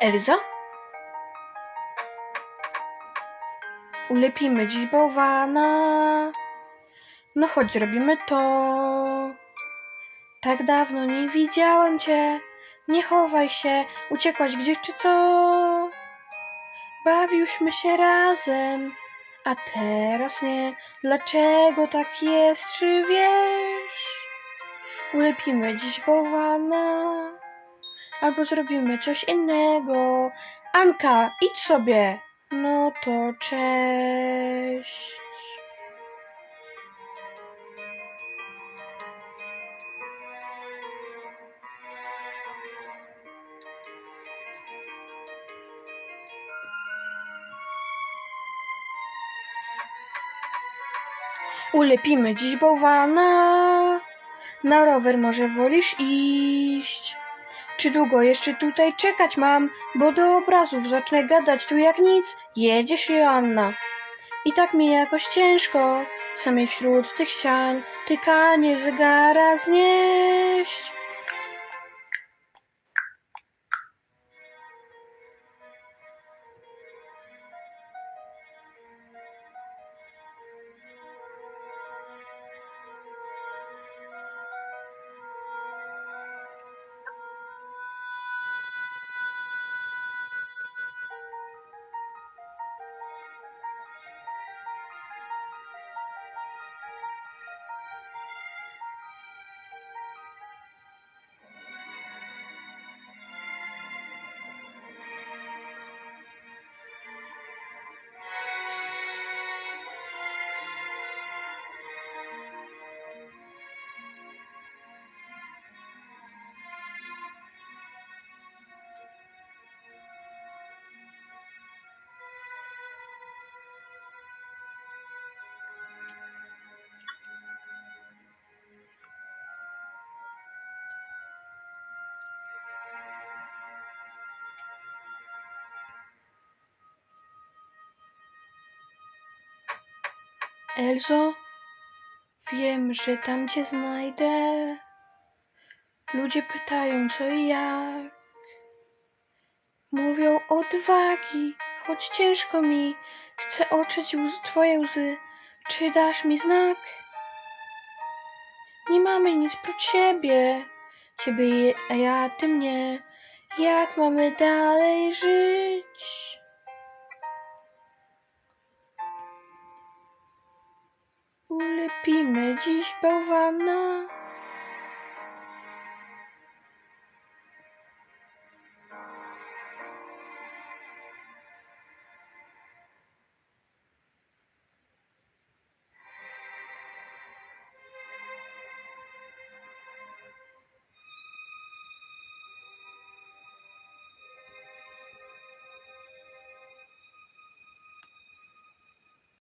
Elza? Ulepimy dziś bałwana. No chodź, zrobimy to. Tak dawno nie widziałem cię. Nie chowaj się, uciekłaś gdzieś czy co? Bawiłyśmy się razem, a teraz nie. Dlaczego tak jest, czy wiesz? Ulepimy dziś bałwana. Albo zrobimy coś innego. Anka, idź sobie. No to cześć. Ulepimy dziś bałwana. Na rower może wolisz iść? Czy długo jeszcze tutaj czekać mam? Bo do obrazów zacznę gadać tu jak nic. Jedziesz, Joanna. I tak mi jakoś ciężko, samej wśród tych ścian, tykanie zegara znieść. Elzo, wiem, że tam cię znajdę. Ludzie pytają co i jak. Mówią odwagi, choć ciężko mi. Chcę łzy, twoje łzy. Czy dasz mi znak? Nie mamy nic siebie. Ciebie, je- a ja, ty mnie. Jak mamy dalej żyć? Ulepimy dziś bałwana.